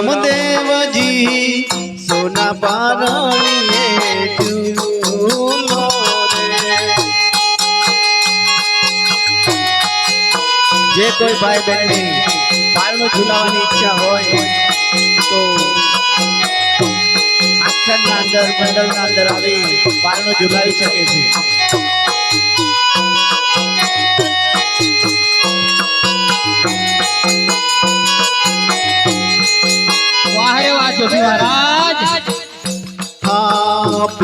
રામદેવજી, સોના પારણીએ જે કોઈ ભાઈ બહેનની પારણું ઝુલાવવાની ઈચ્છા હોય, તો આખરના અંદર, મંડળના અંદર આવી પારણું ઝુલાવી શકે છે.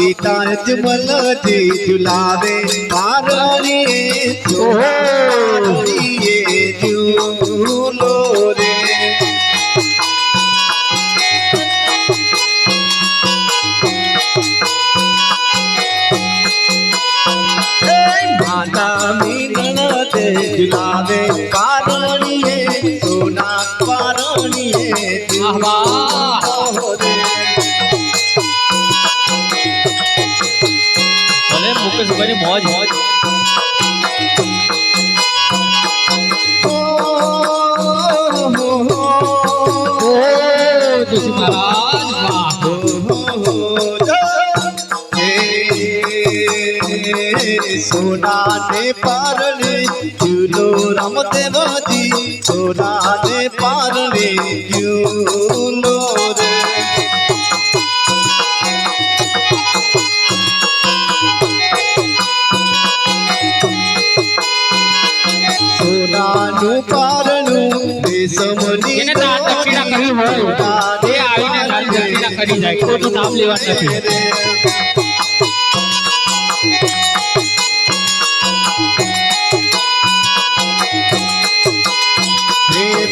પિતા અજમલજી ઝુલાવે પારણીએ પારણીએ ઝૂલો રે માતા મીનળ તે ઝુલાવે করে মজ মজ। সোনাতে পারলে চুলো রামদেব জি সোনাতে পারলে চুলো রে હોય એ આવીને દાન દક્ષિણા કરી જાય કોઈનું નામ લેવાનું નથી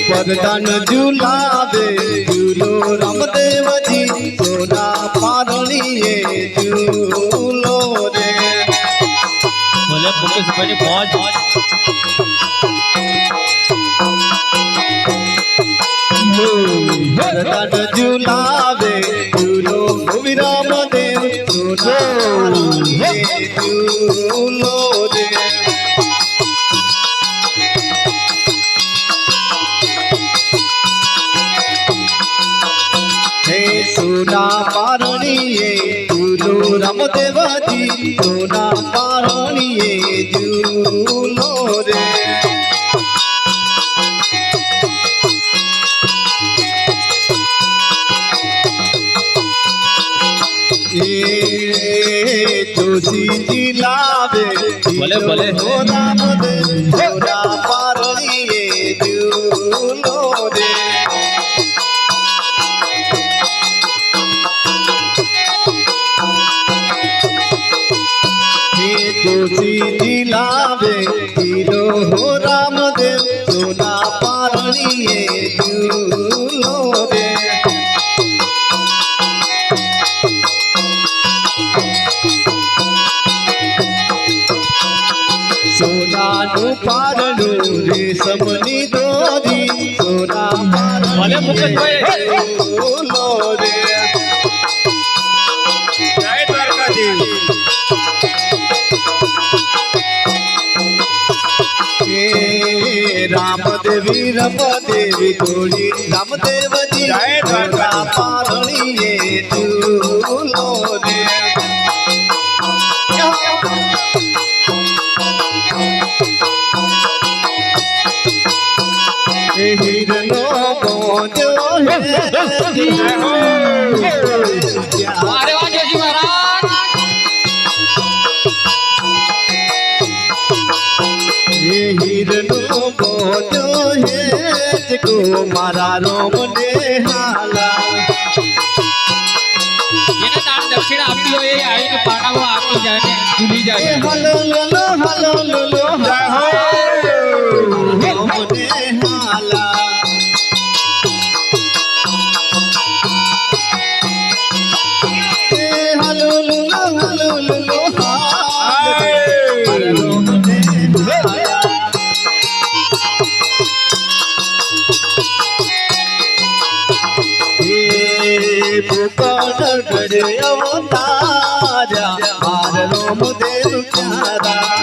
પરદાન ઝુલાવે ઝૂલો રામદેવજી સોના પારણીએ ઝૂલો રે ભલે મુકેશભાઈની મોજ મોજ భరతడు జులావే జులో విరామదే జులో జులో దే সোনা পারণী গুরু রামদেবাজি সোনা চিঠি লাভে বলে বলে ও রাম দেব আপনি দরি তোরা মানে মুখে রে জয় দ্বারকাধীশ राम देवी रम देवी गोरी राम देव जी राम पारणी तू लो રે હે હીરનો મોજો હે વાહ રે વાહ જોશી મહારાજ હે હીરનો મોજો હે જગો મારા રોમ ને હાલા જેને દાન દક્ષિણા આપી હોય એ આવીને પાડામાં આપી જાય ને ભૂલી એ જાય પુકાર કરે અવતારા માર રોમ દેવ પ્યારા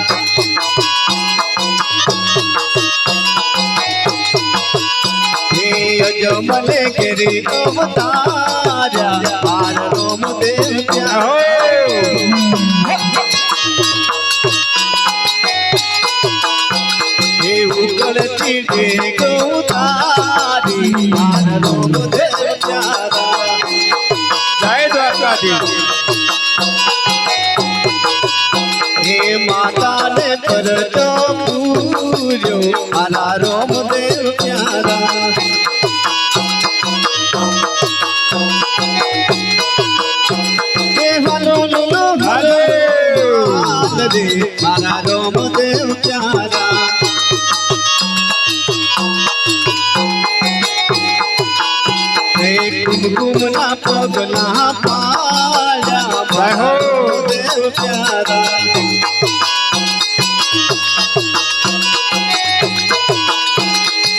હે અજમલે કે રે અવતાર્યા બાર રોમ દેવ પ્યારા હે માતાને કરતો પૂજો આલા રોમ દેવ પ્યારા. હે હલો લો હલો મારા રોમ દેવ પ્યારા. ના પગલા પાયા મારા દેવ પ્યારા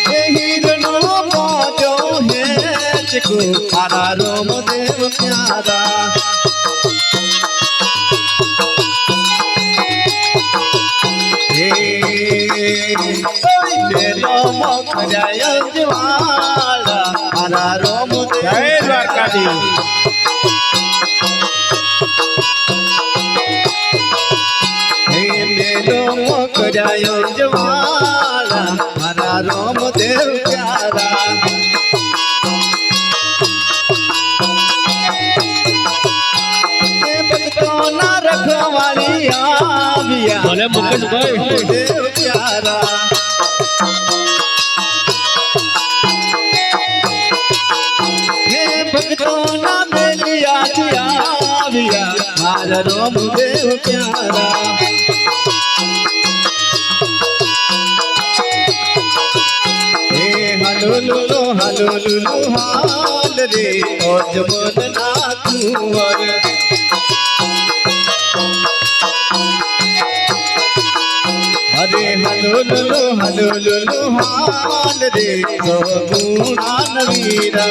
હે હીરનો મોજો હેચકો મારા રોમ દેવ પ્યારા મોખરાય જ્વાળા મારા રામદેવ પ્યારા. રખવાળી આવ્યા ભલે મુકેશભાઈ. પ્યારા. ભક્તોના મેલિયાથી આવ્યા મારા રોમ દેવ પ્યારા. জরুল হাল রে অজবন না কুয়ার হরে হলো ললো হলো ললো হাল রে গুণান বীরা